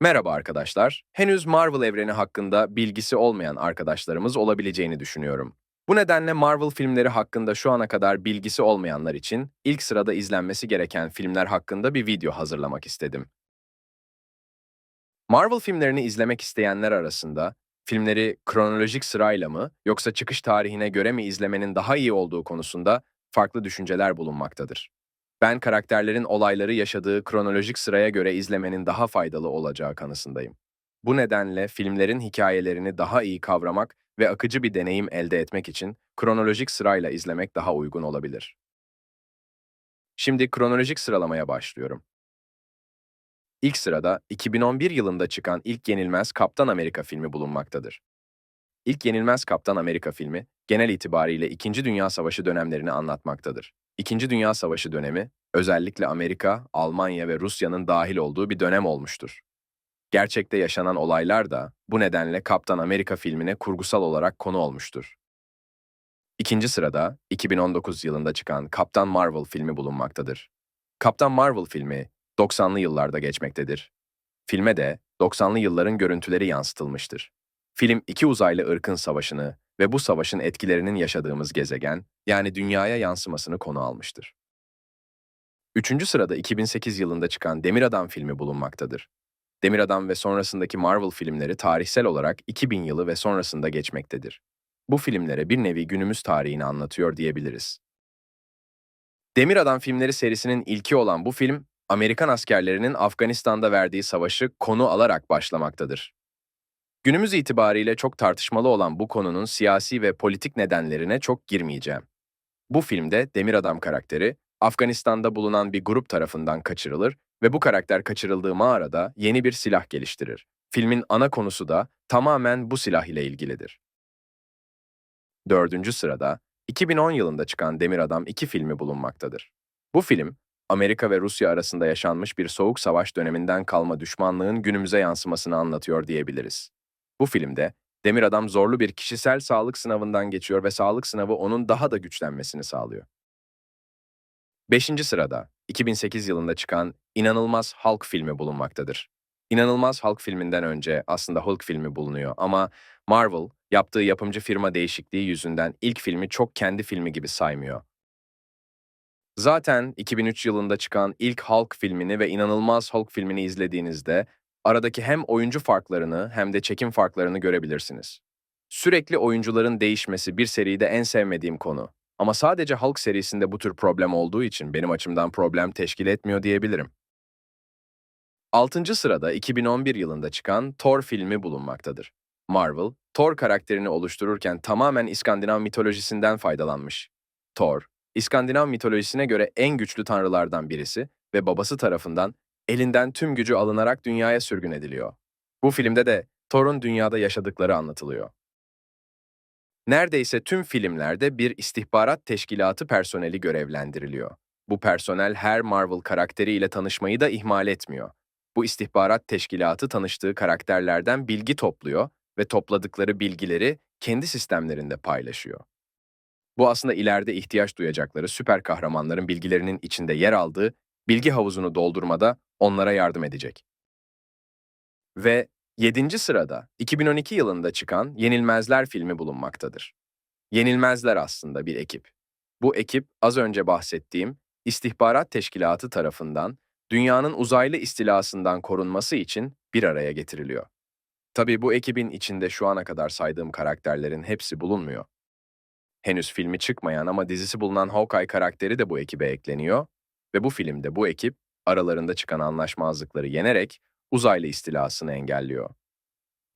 Merhaba arkadaşlar. Henüz Marvel evreni hakkında bilgisi olmayan arkadaşlarımız olabileceğini düşünüyorum. Bu nedenle Marvel filmleri hakkında şu ana kadar bilgisi olmayanlar için ilk sırada izlenmesi gereken filmler hakkında bir video hazırlamak istedim. Marvel filmlerini izlemek isteyenler arasında filmleri kronolojik sırayla mı yoksa çıkış tarihine göre mi izlemenin daha iyi olduğu konusunda farklı düşünceler bulunmaktadır. Ben karakterlerin olayları yaşadığı kronolojik sıraya göre izlemenin daha faydalı olacağı kanısındayım. Bu nedenle filmlerin hikayelerini daha iyi kavramak ve akıcı bir deneyim elde etmek için kronolojik sırayla izlemek daha uygun olabilir. Şimdi kronolojik sıralamaya başlıyorum. İlk sırada 2011 yılında çıkan ilk Yenilmez Kaptan Amerika filmi bulunmaktadır. İlk Yenilmez Kaptan Amerika filmi, genel itibariyle İkinci Dünya Savaşı dönemlerini anlatmaktadır. İkinci Dünya Savaşı dönemi, özellikle Amerika, Almanya ve Rusya'nın dahil olduğu bir dönem olmuştur. Gerçekte yaşanan olaylar da bu nedenle Kaptan Amerika filmine kurgusal olarak konu olmuştur. İkinci sırada 2019 yılında çıkan Kaptan Marvel filmi bulunmaktadır. Kaptan Marvel filmi 90'lı yıllarda geçmektedir. Filme de 90'lı yılların görüntüleri yansıtılmıştır. Film iki uzaylı ırkın savaşını ve bu savaşın etkilerinin yaşadığımız gezegen, yani dünyaya yansımasını konu almıştır. Üçüncü sırada 2008 yılında çıkan Demir Adam filmi bulunmaktadır. Demir Adam ve sonrasındaki Marvel filmleri tarihsel olarak 2000 yılı ve sonrasında geçmektedir. Bu filmlere bir nevi günümüz tarihini anlatıyor diyebiliriz. Demir Adam filmleri serisinin ilki olan bu film, Amerikan askerlerinin Afganistan'da verdiği savaşı konu alarak başlamaktadır. Günümüz itibariyle çok tartışmalı olan bu konunun siyasi ve politik nedenlerine çok girmeyeceğim. Bu filmde Demir Adam karakteri, Afganistan'da bulunan bir grup tarafından kaçırılır ve bu karakter kaçırıldığı mağarada yeni bir silah geliştirir. Filmin ana konusu da tamamen bu silah ile ilgilidir. Dördüncü sırada 2010 yılında çıkan Demir Adam 2 filmi bulunmaktadır. Bu film, Amerika ve Rusya arasında yaşanmış bir soğuk savaş döneminden kalma düşmanlığın günümüze yansımasını anlatıyor diyebiliriz. Bu filmde Demir Adam zorlu bir kişisel sağlık sınavından geçiyor ve sağlık sınavı onun daha da güçlenmesini sağlıyor. Beşinci sırada 2008 yılında çıkan İnanılmaz Hulk filmi bulunmaktadır. İnanılmaz Hulk filminden önce aslında Hulk filmi bulunuyor ama Marvel yaptığı yapımcı firma değişikliği yüzünden ilk filmi çok kendi filmi gibi saymıyor. Zaten 2003 yılında çıkan ilk Hulk filmini ve İnanılmaz Hulk filmini izlediğinizde aradaki hem oyuncu farklarını hem de çekim farklarını görebilirsiniz. Sürekli oyuncuların değişmesi bir seride en sevmediğim konu. Ama sadece Hulk serisinde bu tür problem olduğu için benim açımdan problem teşkil etmiyor diyebilirim. 6. sırada 2011 yılında çıkan Thor filmi bulunmaktadır. Marvel, Thor karakterini oluştururken tamamen İskandinav mitolojisinden faydalanmış. Thor, İskandinav mitolojisine göre en güçlü tanrılardan birisi ve babası tarafından elinden tüm gücü alınarak dünyaya sürgün ediliyor. Bu filmde de Thor'un dünyada yaşadıkları anlatılıyor. Neredeyse tüm filmlerde bir istihbarat teşkilatı personeli görevlendiriliyor. Bu personel her Marvel karakteriyle tanışmayı da ihmal etmiyor. Bu istihbarat teşkilatı tanıştığı karakterlerden bilgi topluyor ve topladıkları bilgileri kendi sistemlerinde paylaşıyor. Bu aslında ileride ihtiyaç duyacakları süper kahramanların bilgilerinin içinde yer aldığı bilgi havuzunu doldurmada onlara yardım edecek. Ve 7. sırada 2012 yılında çıkan Yenilmezler filmi bulunmaktadır. Yenilmezler aslında bir ekip. Bu ekip az önce bahsettiğim istihbarat teşkilatı tarafından dünyanın uzaylı istilasından korunması için bir araya getiriliyor. Tabii bu ekibin içinde şu ana kadar saydığım karakterlerin hepsi bulunmuyor. Henüz filmi çıkmayan ama dizisi bulunan Hawkeye karakteri de bu ekibe ekleniyor ve bu filmde bu ekip aralarında çıkan anlaşmazlıkları yenerek uzaylı istilasını engelliyor.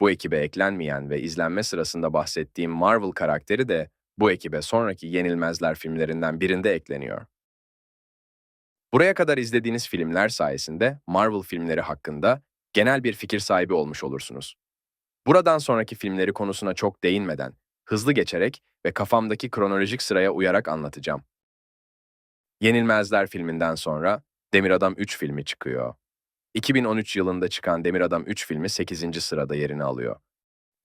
Bu ekibe eklenmeyen ve izlenme sırasında bahsettiğim Marvel karakteri de bu ekibe sonraki Yenilmezler filmlerinden birinde ekleniyor. Buraya kadar izlediğiniz filmler sayesinde Marvel filmleri hakkında genel bir fikir sahibi olmuş olursunuz. Buradan sonraki filmleri konusuna çok değinmeden, hızlı geçerek ve kafamdaki kronolojik sıraya uyarak anlatacağım. Yenilmezler filminden sonra Demir Adam 3 filmi çıkıyor. 2013 yılında çıkan Demir Adam 3 filmi 8. sırada yerini alıyor.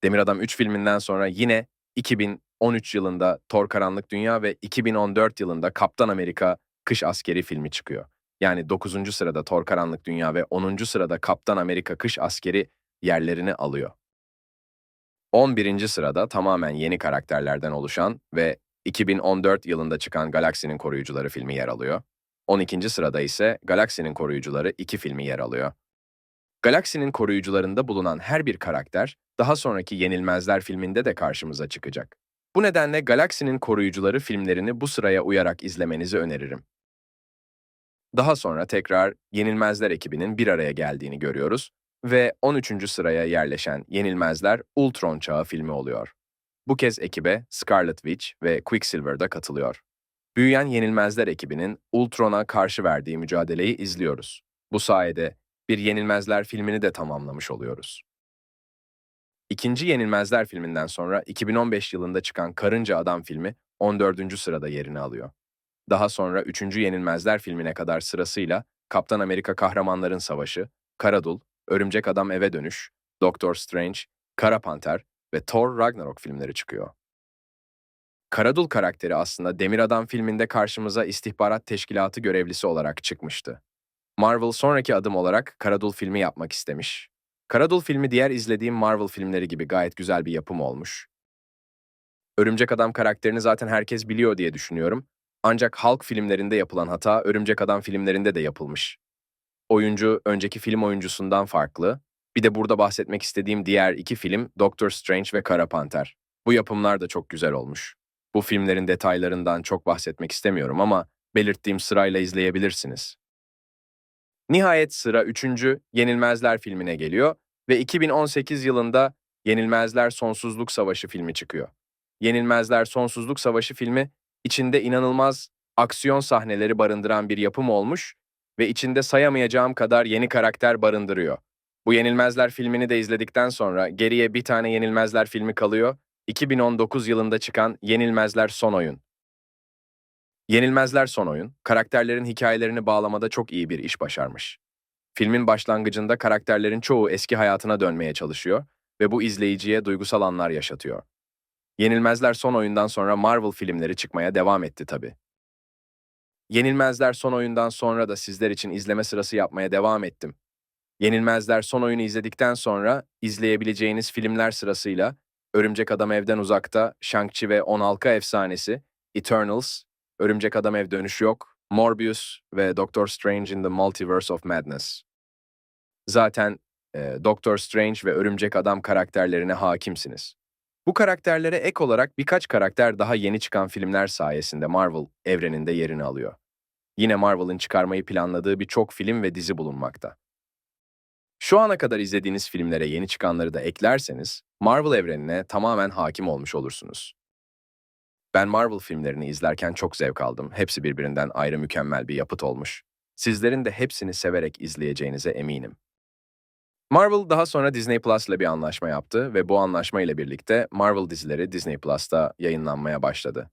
Demir Adam 3 filminden sonra yine 2013 yılında Thor Karanlık Dünya ve 2014 yılında Kaptan Amerika Kış Askeri filmi çıkıyor. yani 9. sırada Thor Karanlık Dünya ve 10. sırada Kaptan Amerika Kış Askeri yerlerini alıyor. 11. sırada tamamen yeni karakterlerden oluşan ve 2014 yılında çıkan Galaksinin Koruyucuları filmi yer alıyor. 12. sırada ise Galaksinin Koruyucuları 2 filmi yer alıyor. Galaksinin koruyucularında bulunan her bir karakter daha sonraki Yenilmezler filminde de karşımıza çıkacak. Bu nedenle Galaksinin Koruyucuları filmlerini bu sıraya uyarak izlemenizi öneririm. Daha sonra tekrar Yenilmezler ekibinin bir araya geldiğini görüyoruz ve 13. sıraya yerleşen Yenilmezler Ultron Çağı filmi oluyor. Bu kez ekibe Scarlet Witch ve Quicksilver da katılıyor. Büyüyen Yenilmezler ekibinin Ultron'a karşı verdiği mücadeleyi izliyoruz. Bu sayede bir Yenilmezler filmini de tamamlamış oluyoruz. İkinci Yenilmezler filminden sonra 2015 yılında çıkan Karınca Adam filmi 14. sırada yerini alıyor. Daha sonra 3. Yenilmezler filmine kadar sırasıyla Kaptan Amerika Kahramanların Savaşı, Karadul, Örümcek Adam Eve Dönüş, Doctor Strange, Kara Panter ve Thor Ragnarok filmleri çıkıyor. Karadul karakteri aslında Demir Adam filminde karşımıza istihbarat teşkilatı görevlisi olarak çıkmıştı. Marvel sonraki adım olarak Karadul filmi yapmak istemiş. Karadul filmi diğer izlediğim Marvel filmleri gibi gayet güzel bir yapım olmuş. Örümcek Adam karakterini zaten herkes biliyor diye düşünüyorum. Ancak Hulk filmlerinde yapılan hata Örümcek Adam filmlerinde de yapılmış. Oyuncu önceki film oyuncusundan farklı. Bir de burada bahsetmek istediğim diğer iki film Doctor Strange ve Kara Panter. Bu yapımlar da çok güzel olmuş. Bu filmlerin detaylarından çok bahsetmek istemiyorum ama belirttiğim sırayla izleyebilirsiniz. Nihayet sıra 3. Yenilmezler filmine geliyor ve 2018 yılında Yenilmezler Sonsuzluk Savaşı filmi çıkıyor. Yenilmezler Sonsuzluk Savaşı filmi içinde inanılmaz aksiyon sahneleri barındıran bir yapım olmuş ve içinde sayamayacağım kadar yeni karakter barındırıyor. Bu Yenilmezler filmini de izledikten sonra geriye bir tane Yenilmezler filmi kalıyor. 2019 yılında çıkan Yenilmezler Son Oyun. Yenilmezler Son Oyun, karakterlerin hikayelerini bağlamada çok iyi bir iş başarmış. Filmin başlangıcında karakterlerin çoğu eski hayatına dönmeye çalışıyor ve bu izleyiciye duygusal anlar yaşatıyor. Yenilmezler Son Oyundan sonra Marvel filmleri çıkmaya devam etti tabi. Yenilmezler Son Oyundan sonra da sizler için izleme sırası yapmaya devam ettim. Yenilmezler Son Oyunu izledikten sonra izleyebileceğiniz filmler sırasıyla Örümcek Adam Evden Uzakta, Shang-Chi ve On Halka Efsanesi, Eternals, Örümcek Adam Ev Dönüş Yok, Morbius ve Doctor Strange in the Multiverse of Madness. Zaten e, Doctor Strange ve Örümcek Adam karakterlerine hakimsiniz. Bu karakterlere ek olarak birkaç karakter daha yeni çıkan filmler sayesinde Marvel evreninde yerini alıyor. Yine Marvel'ın çıkarmayı planladığı birçok film ve dizi bulunmakta. Şu ana kadar izlediğiniz filmlere yeni çıkanları da eklerseniz, Marvel evrenine tamamen hakim olmuş olursunuz. Ben Marvel filmlerini izlerken çok zevk aldım. Hepsi birbirinden ayrı mükemmel bir yapıt olmuş. Sizlerin de hepsini severek izleyeceğinize eminim. Marvel daha sonra Disney Plus ile bir anlaşma yaptı ve bu anlaşma ile birlikte Marvel dizileri Disney Plus'ta yayınlanmaya başladı.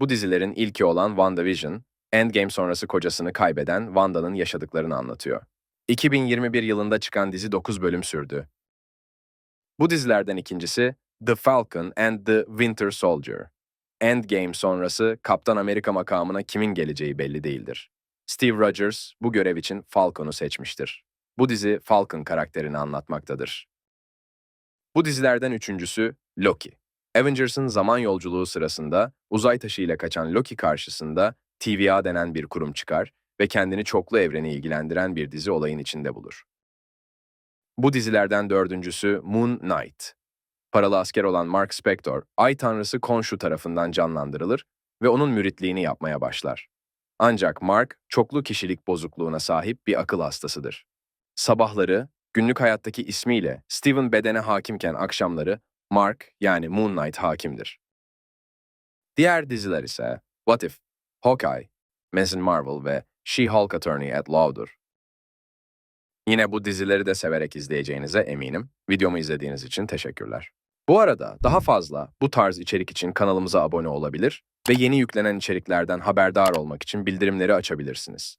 Bu dizilerin ilki olan WandaVision, Endgame sonrası kocasını kaybeden Wanda'nın yaşadıklarını anlatıyor. 2021 yılında çıkan dizi 9 bölüm sürdü. Bu dizilerden ikincisi The Falcon and the Winter Soldier. Endgame sonrası Kaptan Amerika makamına kimin geleceği belli değildir. Steve Rogers bu görev için Falcon'u seçmiştir. Bu dizi Falcon karakterini anlatmaktadır. Bu dizilerden üçüncüsü Loki. Avengers'ın zaman yolculuğu sırasında uzay taşıyla kaçan Loki karşısında TVA denen bir kurum çıkar ve kendini çoklu evreni ilgilendiren bir dizi olayın içinde bulur. Bu dizilerden dördüncüsü Moon Knight. Paralı asker olan Mark Spector, Ay Tanrısı Khonshu tarafından canlandırılır ve onun müritliğini yapmaya başlar. Ancak Mark, çoklu kişilik bozukluğuna sahip bir akıl hastasıdır. Sabahları, günlük hayattaki ismiyle Steven bedene hakimken akşamları Mark yani Moon Knight hakimdir. Diğer diziler ise What If, Hawkeye, Ms. Marvel ve She-Hulk Attorney at Law'dur. Yine bu dizileri de severek izleyeceğinize eminim. Videomu izlediğiniz için teşekkürler. Bu arada daha fazla bu tarz içerik için kanalımıza abone olabilir ve yeni yüklenen içeriklerden haberdar olmak için bildirimleri açabilirsiniz.